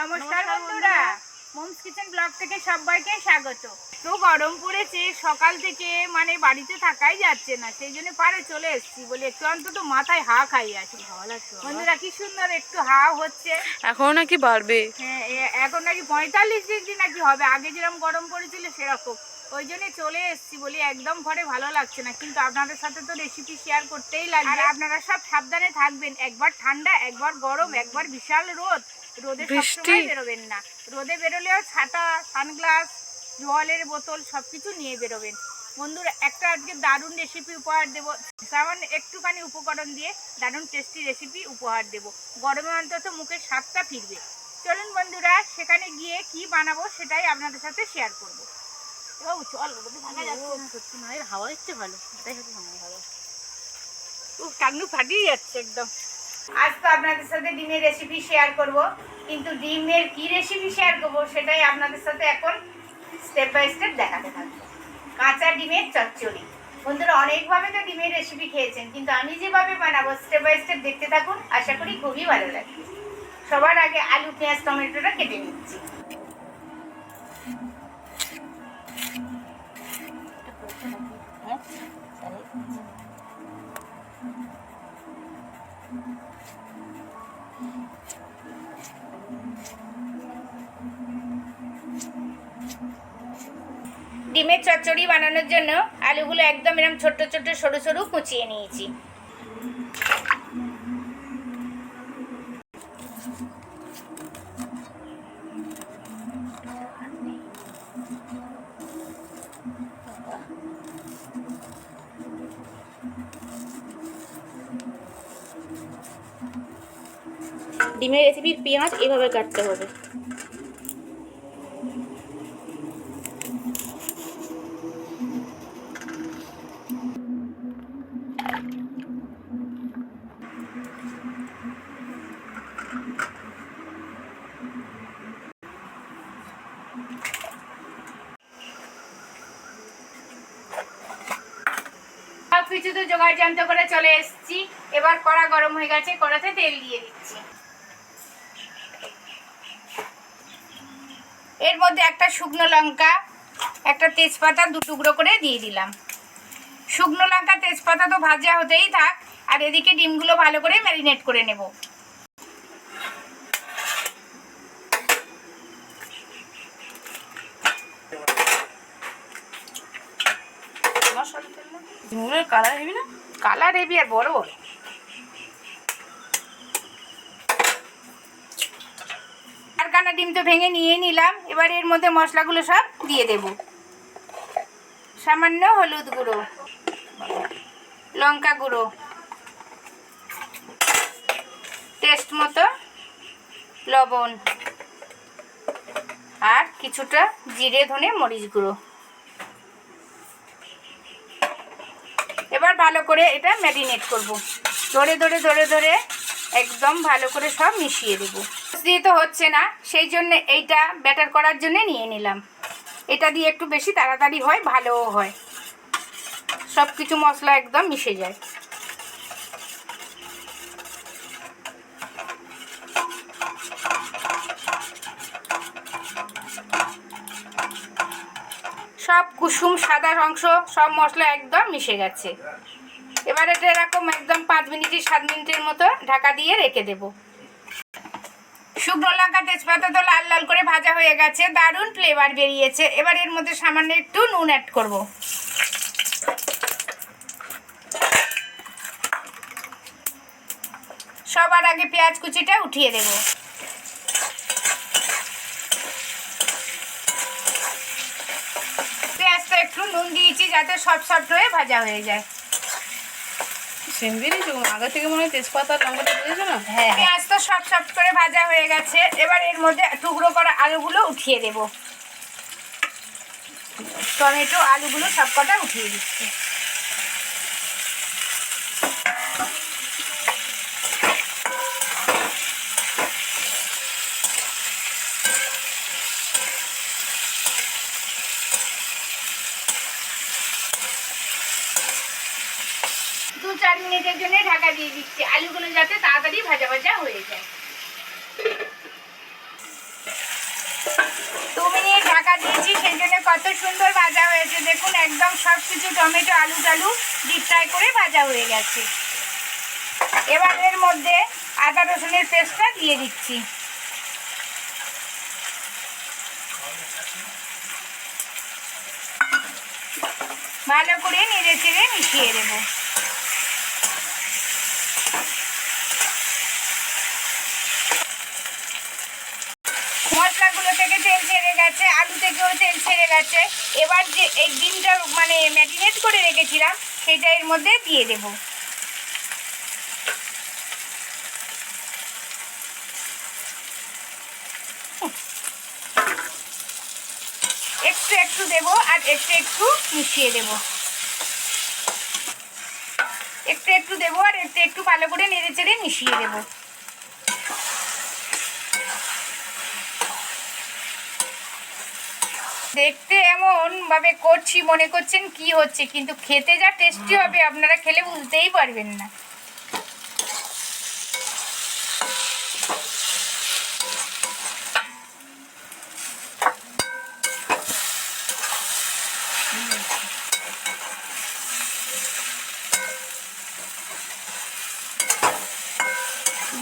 নমস্কার বন্ধুরা। Moms kitchen blog থেকে সবাইকে স্বাগত। তো গরম পড়েছে সকাল থেকে মানে বাড়িতে থাকাই যাচ্ছে না সেই জন্য পারে চলে এসেছি বলে একটু অন্তত মাথায় হা খাই আসি। বন্ধুরা কি সুন্দর একটু হা হচ্ছে। এখনও নাকি বাড়বে? হ্যাঁ এখন নাকি পঁয়তাল্লিশ ডিগ্রি নাকি হবে আগে যেরকম গরম পড়েছিল সেরকম। ওই জন্য চলে এসেছি বলি একদম ঘরে ভালো লাগছে না কিন্তু আপনাদের সাথে তো রেসিপি শেয়ার করতেই লাগবে। আর আপনারা সব সাবধানে থাকবেন একবার ঠান্ডা একবার গরম একবার বিশাল রোদ। রোদে বৃষ্টি। বেরোবেন না। রোদে বেরোলেও ছাতা সানগ্লাস জলের বোতল সব কিছু নিয়ে বেরোবেন। বন্ধুরা একটা আজকে দারুণ রেসিপি উপহার দেবো। সামান্য একটুখানি উপকরণ দিয়ে দারুণ টেস্টি রেসিপি উপহার দেবো। গরমে অন্তত মুখের স্বাদটা ফিরবে। চলুন বন্ধুরা সেখানে গিয়ে কি বানাবো সেটাই আপনাদের সাথে শেয়ার করব। ও চল। সত্যি মায়ের হাওয়া হচ্ছে ভালো। এটাই হচ্ছে ভালো টাকনু ফাটিয়ে যাচ্ছে একদম। আজ তো আপনাদের সাথে ডিমের রেসিপি শেয়ার করব। কিন্তু ডিমের কি রেসিপি শেয়ার করব সেটাই আপনাদের সাথে এখন স্টেপ বাই স্টেপ দেখাতে থাকব। কাঁচা ডিমের চচ্চড়ি। বন্ধুরা, অনেকভাবে তো ডিমের রেসিপি খেয়েছেন, কিন্তু আমি যেভাবে বানাবো স্টেপ বাই স্টেপ দেখতে থাকুন। আশা করি খুবই ভালো লাগবে। সবার আগে আলু, পেঁয়াজ, টমেটোটা কেটে নিচ্ছি। ডিমের চচ্চড়ি বানানোর জন্য আলুগুলো একদম এরকম ছোট্ট ছোট্ট সরু সরু কুচিয়ে নিয়েছি। ডিমের রেসিপির পেঁয়াজ এভাবে কাটতে হবে। তো জোগাড় যন্ত্র করে চলে এসেছি। এবার কড়া গরম হয়ে গেছে, কড়াতে তেল দিয়ে দিচ্ছি। এর মধ্যে একটা শুকনো লঙ্কা, একটা তেজপাতা দু টুকরো করে দিয়ে দিলাম। শুকনো লঙ্কা, তেজপাতা তো ভাজা হতেই থাক, আর এদিকে ডিমগুলো ভালো করে ম্যারিনেট করে নেব। ডিমের কালার হেবি না? কালার হেবি আর বড় বড়। চারখানা ডিম তো ভেঙে নিয়ে নিলাম, এবার এর মধ্যে মশলাগুলো সব দিয়ে দেব। সামান্য হলুদ গুঁড়ো, লঙ্কা গুঁড়ো, টেস্ট মতো লবণ, আর কিছুটা জিরে ধনে মরিচ গুঁড়ো। এবার ভালো করে এটা ম্যারিনেট করব। ধরে ধরে ধরে ধরে একদম ভালো করে সব মিশিয়ে দেবো। দিয়ে তো হচ্ছে না, সেই জন্য এইটা ব্যাটার করার জন্য নিয়ে নিলাম। এটা দিয়ে একটু বেশি তাড়াতাড়ি হয়, ভালোও হয়। সব কিছু মশলা একদম মিশে যায় সব কুসুম সাদা অংশ, সব মশলা একদম মিশে গেছে। এবার এটা এরকম একদম পাঁচ মিনিটের সাত মিনিটের মতো ঢাকা দিয়ে রেখে দেব। শুকনো লঙ্কা, তেজপাতা তো লাল লাল করে ভাজা হয়ে গেছে, দারুণ ফ্লেভার বেরিয়েছে। এবার এর মধ্যে সামান্য একটু নুন অ্যাড করব। সবার আগে পেঁয়াজ কুচিটা উঠিয়ে দেবো পেঁয়াজটা একটু দিয়েছি যাতে সব সফট হয়ে ভাজা হয়ে যায়। সেম আগে থেকে মনে হয় তেজপাতা লঙ্কাটা দিয়েছে না? হ্যাঁ পেঁয়াজ তো সব সফট করে ভাজা হয়ে গেছে। এবার এর মধ্যে টুকরো করা আলুগুলো উঠিয়ে দেব। টমেটো আলুগুলো সব কটা উঠিয়ে দিচ্ছি। মিনিটের জন্য ঢাকা দিয়ে দিচ্ছি। আলুগুলো যাতে তাড়াতাড়ি ভাজা ভাজা হয়ে যায়। দু মিনিট ঢাকা দিয়েছি, সেই কত সুন্দর ভাজা হয়েছে। দেখুন, একদম সব কিছু টমেটো, আলু টালু করে ভাজা হয়ে গেছে। মধ্যে আদা দিয়ে দিচ্ছি। ভালো করে নিজে চেড়ে মিশিয়ে দেবো গেছে, আলু থেকেও তেল ছেড়ে গেছে। এবার যে এই ডিমটা মানে ম্যারিনেট করে রেখেছিলাম, সেটা এর মধ্যে দিয়ে দেব। একটু একটু দেব আর একটু একটু মিশিয়ে দেব। একটু একটু দেবো আর একটু একটু ভালো করে নেড়ে চেড়ে মিশিয়ে দেবো। দেখতে এমন ভাবে করছি মনে করছেন কি হচ্ছে কিন্তু খেতে যা টেস্টি হবে আপনারা খেলে বুঝতেই পারবেন না।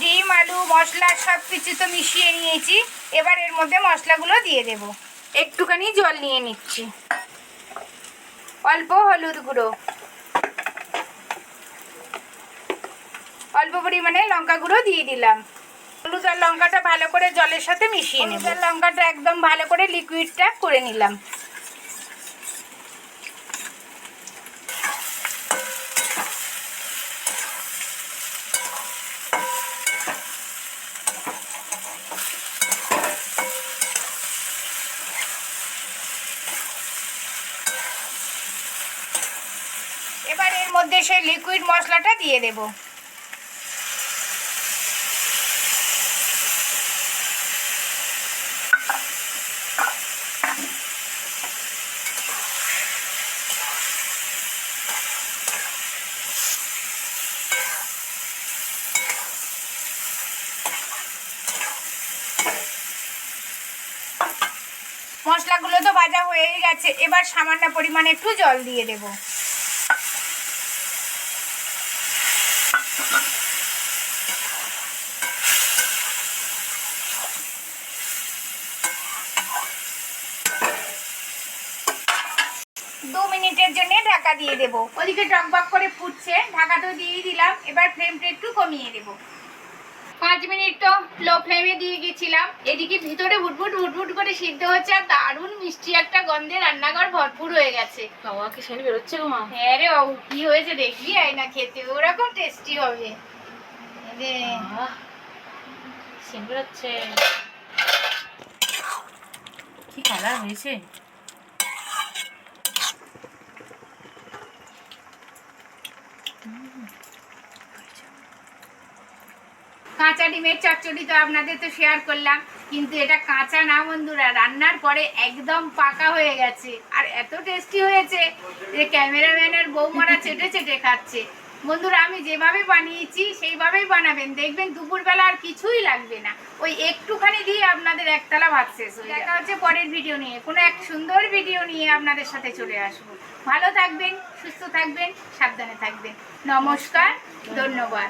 ডিম আলু মশলা সব কিছু তো মিশিয়ে নিয়েছি এবার এর মধ্যে মশলাগুলো দিয়ে দেব। একটুখানি জল নিয়ে নিচ্ছি। অল্প হলুদ গুঁড়ো। অল্প পরিমাণে লঙ্কা গুঁড়ো দিয়ে দিলাম। হলুদ আর লঙ্কাটা ভালো করে জলের সাথে মিশিয়ে আর লঙ্কাটা একদম ভালো করে লিকুইডটা করে নিলাম এবার এর মধ্যে সেই লিকুইড মশলাটা দিয়ে দেব। মশলাগুলো তো ভাজা হয়েই গেছে, এবার সামান্য পরিমাণে একটু জল দিয়ে দেবো। দু মিনিটের জন্য ঢাকা দিয়ে দেবো। ওদিকে টকবক করে ফুটছে ঢাকাটাও দিয়ে দিলাম এবার ফ্লেমটা একটু কমিয়ে দেবো। পাঁচ মিনিট তো লো ফ্লেমে দিয়ে গেছিলাম এদিকে ভিতরে ভুটভুট ভুটভুট করে সিদ্ধ হচ্ছে আর দারুণ মিষ্টি একটা গন্ধে রান্নাঘর ভরপুর হয়ে গেছে। বাবা কি শাড়ি বেরোচ্ছে গো মা। হ্যাঁ রে বাবু কি হয়েছে দেখবি আয় না খেতে ওরকম টেস্টি হবে। বেরোচ্ছে। কি কালার হয়েছে? কাঁচা ডিমের চচ্চড়ি তো আপনাদের তো শেয়ার করলাম কিন্তু এটা কাঁচা না বন্ধুরা রান্নার পরে একদম পাকা হয়ে গেছে। আর এত টেস্টি হয়েছে যে ক্যামেরাম্যানের বৌমারা চেটে চেটে খাচ্ছে। বন্ধুরা আমি যেভাবে বানিয়েছি সেইভাবেই বানাবেন। দেখবেন দুপুরবেলা আর কিছুই লাগবে না। ওই একটুখানি দিয়ে আপনাদের একতলা ভাত শেষ হয়ে দেখা হচ্ছে পরের ভিডিও নিয়ে। কোনো এক সুন্দর ভিডিও নিয়ে আপনাদের সাথে চলে আসব। ভালো থাকবেন সুস্থ থাকবেন সাবধানে থাকবেন। নমস্কার ধন্যবাদ।